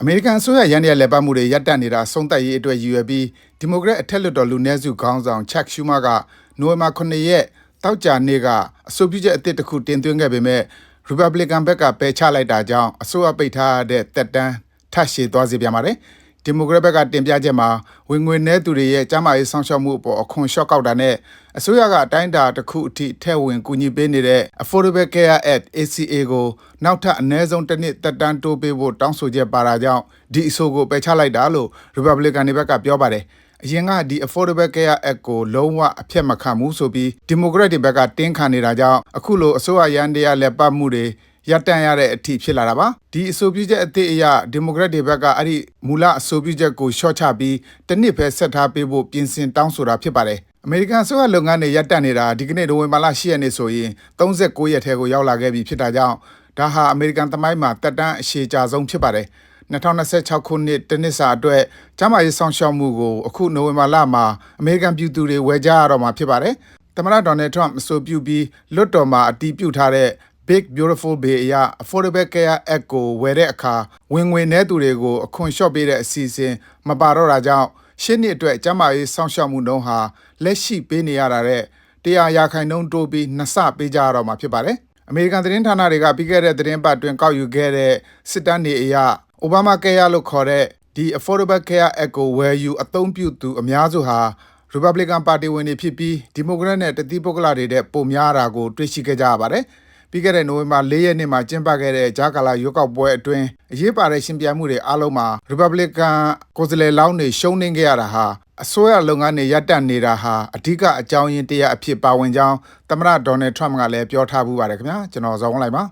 အမေရိကန်အစိုးရရန်ရလက်ပတ်မှုတွေရပ်တန့်နေတာဆုံးသက်ရေးအတွက်ရည်ရွယ်ပြီးဒီမိုကရက်အထက်လွှတ်တော်လူနည်းစုခေါင်းဆောင်ချက်ရှူမာကနိုဝင်ဘာ9ရက်တောက်ကြနေ့ကအဆိုပြုချက်အသစ်တစ်ခုတင်သွင်းခဲ့ပေမဲ့ Republican ဘက်ကပယ်ချလိုက်တာကြောင့်အစိုးရပိတ်ထားတဲ့တက်တန်းထပ်ရှည်သွားစေပြန်ပါတယ်။ ဒီမိုကရက်ဘက်ကတင်ပြချက်မှာဝင်ငွေနည်းသူတွေရဲ့ကျန်းမာရေးဆောင်ရှောက်မှုအပေါ်အခွန်လျှော့ကောက်တာနဲ့အစိုးရကအတိုင်းအတာတစ်ခုအထိထည့်ဝင်ကူညီပေးနေတဲ့ Affordable Care Act ACA ကိုနောက်ထပ်အနည်းဆုံးတစ်နှစ်တက်တန်းတိုးပေးဖို့တောင်းဆိုချက်ပါတာကြောင့်ဒီအဆိုကိုပယ်ချလိုက်တာလို့ Republican တွေဘက်ကပြောပါတယ်။အရင်ကဒီ Affordable Care Act ကိုလုံးဝအပြတ်မခံဘူးဆိုပြီး Democrat တွေဘက်ကတင်းခံနေတာကြောင့်အခုလိုအစိုးရရန်တရားလက်ပတ်မှုတွေ ရပ်တန့်ရတဲ့အထိဖြစ်လာတာပါဒီအဆိုပြုချက်အသစ်အရဒီမိုကရက်တွေဘက်ကအဲ့ဒီမူလအဆိုပြုချက်ကိုရှော့ချပြီးတစ်နှစ်ပဲဆက်ထားပေးဖို့ပြင်ဆင်တောင်းဆိုတာဖြစ်ပါတယ်အမေရိကန်အစိုးရလုပ်ငန်းတွေရပ်တန့်နေတာဒီကနေ့နိုဝင်ဘာလ10ရက်နေ့ဆိုရင်39ရက်ထဲကိုရောက်လာခဲ့ပြီဖြစ်တာကြောင့်ဒါဟာအမေရိကန်သမိုင်းမှာတက်တန်းအရှည်ကြာဆုံးဖြစ်ပါတယ်2026ခုနှစ်တနှစ်စာအတွက်ကျန်းမာရေးဆောင်ရှောက်မှုကိုအခုနိုဝင်ဘာလမှာအမေရိကန်ပြည်သူတွေဝယ်ကြရတော့မှာဖြစ်ပါတယ်သမ္မတဒေါ်နယ်ထရမ့်အဆိုပြုပြီးလွတ်တော်မှာအတည်ပြုထားတဲ့ Big Beautiful Bill အရ Affordable Care Act ကိုဝယ်တဲ့အခါဝင်ငွေနည်းသူတွေကိုအခွန်လျှော့ပေးတဲ့အစီအစဉ်မပါတော့တာကြောင့်ရှင်းနှစ်အတွက်ကျန်းမာရေးစောင့်ရှောက်မှုနှုန်းဟာလက်ရှိပေးနေရတာတဲ့တရားရာခိုင်နှုန်းတိုးပြီးနှစ်ဆပေးကြရတော့မှာဖြစ်ပါတယ်။အမေရိကန်သတင်းဌာနတွေကပြီးခဲ့တဲ့သတင်းပတ်တွင်ကောက်ယူခဲ့တဲ့စစ်တမ်းတွေအရ Obama Care လို့ခေါ်တဲ့ဒီ Affordable Care Act ကိုဝယ်ယူအသုံးပြုသူအများစုဟာ Republican ပါတီဝင်တွေဖြစ်ပြီး Democrat နဲ့တတိပုဂ္ဂလတွေတဲ့ပုံများတာကိုတွေ့ရှိခဲ့ကြရပါတယ်။ ပြီးခဲ့တဲ့နိုဝင်ဘာ၄ရက်နေ့မှာကျင်းပခဲ့တဲ့ဂျာကာလာရွေးကောက်ပွဲအတွင်းအရေးပါတဲ့ရှင်ပြိုင်မှုတွေအားလုံးမှာ Republican ကိုယ်စားလှယ်လောင်းတွေရှုံးနိမ့်ခဲ့ရတာဟာအစိုးရလုပ်ငန်းတွေရပ်တန့်နေတာဟာအဓိကအကြောင်းရင်းတရားအဖြစ်ပါဝင်ကြောင်းသမ္မတဒေါ်နယ်ထရမ့်ကလည်းပြောထားဘူးပါတယ်ခင်ဗျာကျွန်တော်ဇော်ဝင်းလိုက်ပါ